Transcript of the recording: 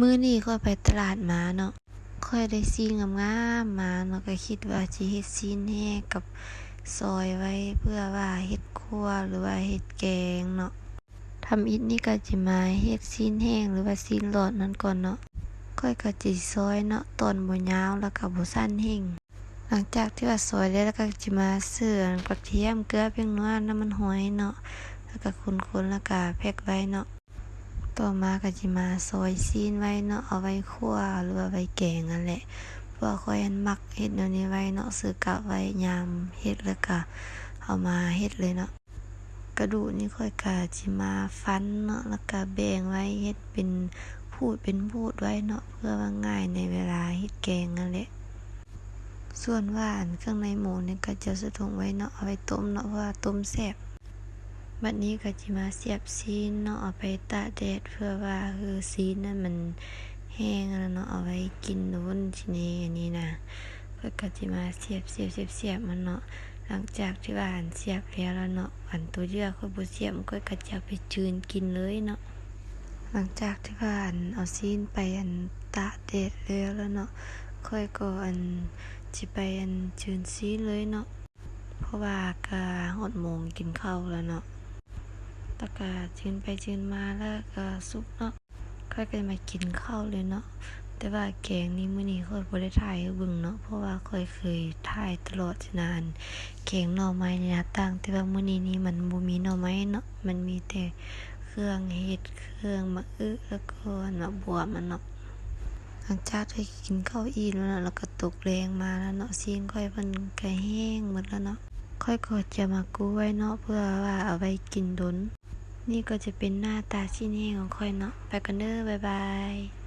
มื้อนี้ข้อยไปตลาดมาเนาะข้อยได้ซีนงามๆมาเนาะก็คิดว่าสิเฮ็ดซีนแห้กับซอยไว้เพื่อว่าเฮ็ดครัวหรือว่าเฮ็ดแกงเนาะทำอิฐนี่ก็สิมาเฮ็ดซีนแห้งหรือว่าซีนหลอดนั่นก่อนเนาะข้อยก็สิซอยเนาะตอนบ่ยาวแล้วก็บ่สั้นแห้งหลังจากที่ว่าซอยแล้วแล้วก็สิมาซื้อกระเทียมเกลือเพียงนัวน้ำมันหอยเนาะ แล้วก็คนๆแล้วก็แพ็คไว้เนาะ ต่อมาก็จิมาซอยซีนไว้เนาะเอาไว้คั่วหรือว่าไว้แกงนั่นแหละเพราะว่าข้อยอันมักเฮ็ดแนวนี้ไว้เนาะซื้อกะไว้ยามเฮ็ดแล้วก็เอามาเฮ็ดเลยเนาะกระดูกนี่ค่อยก็จิมาฟันเนาะแล้วก็แบ่งไว้เฮ็ดเป็นพูดเป็นพูดไว้เนาะเพื่อว่าง่ายในเวลาเฮ็ดแกงนั่นแหละส่วนว่านเครื่องในหมูนี่ก็จะส่ถุงไว้เนาะเอาไว้ต้มเนาะเพราะว่าต้มแซ่บ บัดนี้ก็จิมาเสียบซีนเนาะเอาไปตากแดดเพื่อว่าคือซีนนั้นมันแห้งแล้วเนาะเอาไว้กินนู้นทีนี้อันนี้นะก็ก็จิมาเสียบเสียบเสียบเสียบมันเนาะหลังจากที่ว่าอันเสียบแล้วแล้วเนาะอันตัวเยื่อค่อยบ่เสียบมันก็กระจะไปจืนกินเลยเนาะหลังจากที่ว่าอันเอาซีนไปอันตากแดดแล้วแล้วเนาะค่อยก็อันสิไปอันจืนซีนเลยเนาะเพราะว่าก็ฮอดโมงกินข้าวแล้วเนาะ ตะกาจืนไปจืนมาแล้วก็สุกเนาะค่อยก็มากินข้าวเลยเนาะแต่ว่าแกงนี้มื้อนี้ค่อยบ่ได้ถ่ายเบิ่งเนาะเพราะว่าค่อยเคยถ่ายตลอดนานแกงหน่อไม้ในหน้าต่างแต่ว่ามื้อนี้นี่มันบ่มีหน่อไม้เนาะมันมีแต่เครื่องเฮ็ดเครื่องมะอึแล้วก็มะบัวมันเนาะหลังจากที่กินข้าวอิ่มแล้วเนาะแล้วก็ตกแรงมาแล้วเนาะซีนค่อยเพิ่นก็แห้งหมดแล้วเนาะค่อยก็จะมากู้ไว้เนาะเพื่อว่าเอาไว้กินดน นี่ก็จะเป็นหน้าตาชิ้นแห้งของค่อยเนาะไปกันเด้อบ๊ายบาย